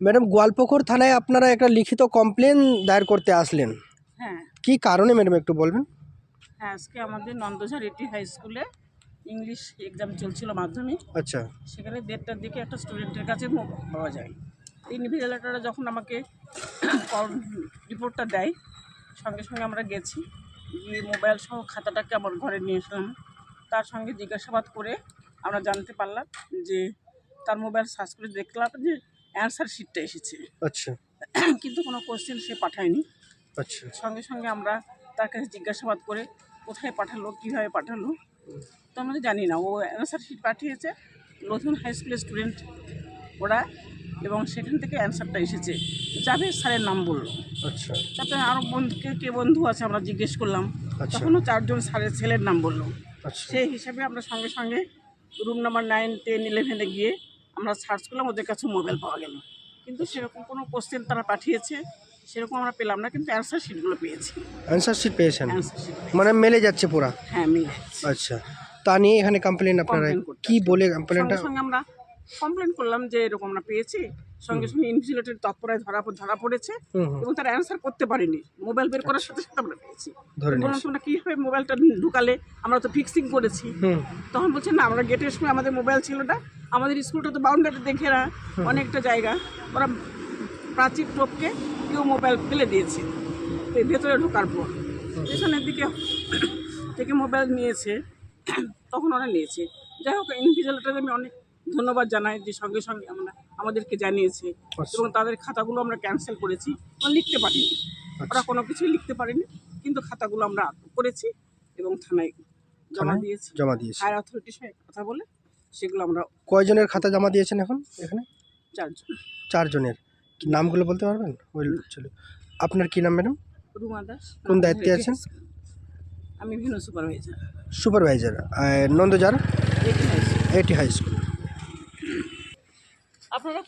Madam Goalpokhar থানায় আপনারা একটা লিখিত কমপ্লেন দায়ের করতে আসলেন। হ্যাঁ। কি কারণে ম্যাডাম একটু বলবেন? হ্যাঁ আজকে আমাদের নন্দঝাড় এটি হাই স্কুলে ইংলিশ এক্সাম চলছিল মাধ্যমিক। আচ্ছা। সেখানে দেড়টার দিকে একটা স্টুডেন্টের কাছে পাওয়া যায়। ইনভিজিলেটাররা যখন আমাকে রিপোর্টটা দেয় সঙ্গে সঙ্গে আমরা গেছি। গিয়ে মোবাইল সহ খাতাটাকে আমার ঘরে নিয়ে আসলাম। তার সঙ্গে জিজ্ঞাসাবাদ করে আমরা জানতে পারলাম যে তার মোবাইল সার্চ করে দেখলাম যে অ্যান্সার শিটটা এসেছে। আচ্ছা। কিন্তু কোনো কোশ্চেন সে পাঠায়নি। আচ্ছা। সঙ্গে সঙ্গে আমরা তার কাছে জিজ্ঞাসাবাদ করে কোথায় পাঠালো কীভাবে পাঠালো তো আমরা জানি না। ও অ্যান্সার শিট পাঠিয়েছে। নতুন হাই স্কুলের স্টুডেন্ট ওরা এবং সেখান থেকে অ্যান্সারটা এসেছে। জাভেদ স্যারের নাম বলল। আচ্ছা। তারপরে আরও বন্ধুকে কে কে বন্ধু আছে আমরা জিজ্ঞেস করলাম। আচ্ছা। তখনও চারজন স্যারের ছেলের নাম বলল। আচ্ছা। সেই হিসাবে আমরা সঙ্গে সঙ্গে রুম নাম্বার নাইন টেন ইলেভেনে গিয়ে আমরা সার্চ করলাম ওদের কাছে মোবাইল পাওয়া গেল। কিন্তু সেরকম কোনো কোশ্চেন তারা পাঠিয়েছে সেরকম আমরা পেলাম না কিন্তু অ্যান্সার শিটগুলো পেয়েছি। অ্যান্সার শিট পেয়েছেন? অ্যান্সার শিট মানে মেলে যাচ্ছে পুরা? হ্যাঁ মিলে আচ্ছা। তা নিয়ে এখানে কমপ্লেন আপনারা Complain করতে কি বলে কমপ্লেনটা সঙ্গে সঙ্গে আমরা কমপ্লেন করলাম যে এরকম আমরা পেয়েছি। সঙ্গে সঙ্গে ইনভিজিলেটের তৎপরায় ধরা প- ধরা পড়েছে। হুম হুম। এবং তারা অ্যান্সার করতে পারেনি। মোবাইল বের করার সাথে সাথে আমরা পেয়েছি। ধরে বললাম নিয়েছি। তোমরা কীভাবে মোবাইলটা ঢুকালে? আমরা তো ফিক্সিং করেছি। হুম। তখন বলছে না আমরা গেটের সময় আমাদের মোবাইল ছিল না। আমাদের স্কুলটা তো বাউন্ডারি দেখে না অনেকটা জায়গা। ওরা প্রাচীর টপকে কেউ মোবাইল ফেলে দিয়েছে। ভেতরে ঢোকার পর পেছনের দিকে থেকে মোবাইল নিয়েছে তখন ওরা নিয়েছে। যাই হোক ইনভিজিলেটার আমি অনেক ধন্যবাদ জানাই যে সঙ্গে সঙ্গে আমরা আমাদেরকে জানিয়েছে আচ্ছা। এবং তাদের খাতাগুলো আমরা ক্যান্সেল করেছি। ওরা লিখতে পারিনি। ওরা কোনো কিছুই লিখতে পারেনি কিন্তু খাতাগুলো আমরা করেছি এবং থানায় জমা দিয়েছি। জমা দিয়েছি। হায়ার অথরিটির সঙ্গে কথা বলে সেগুলো আমরা কয়জনের খাতা জমা দিয়েছেন এখন এখানে? চারজন। চারজনের। কি নামগুলো বলতে পারবেন? ওই চলো আপনার কি নাম ম্যাডাম? রুমা দাস। কোন দায়িত্বে আছেন? আমি ভিন্ন সুপারভাইজার। সুপারভাইজার। নন্দজার এটি হাই স্কুল। আপনারা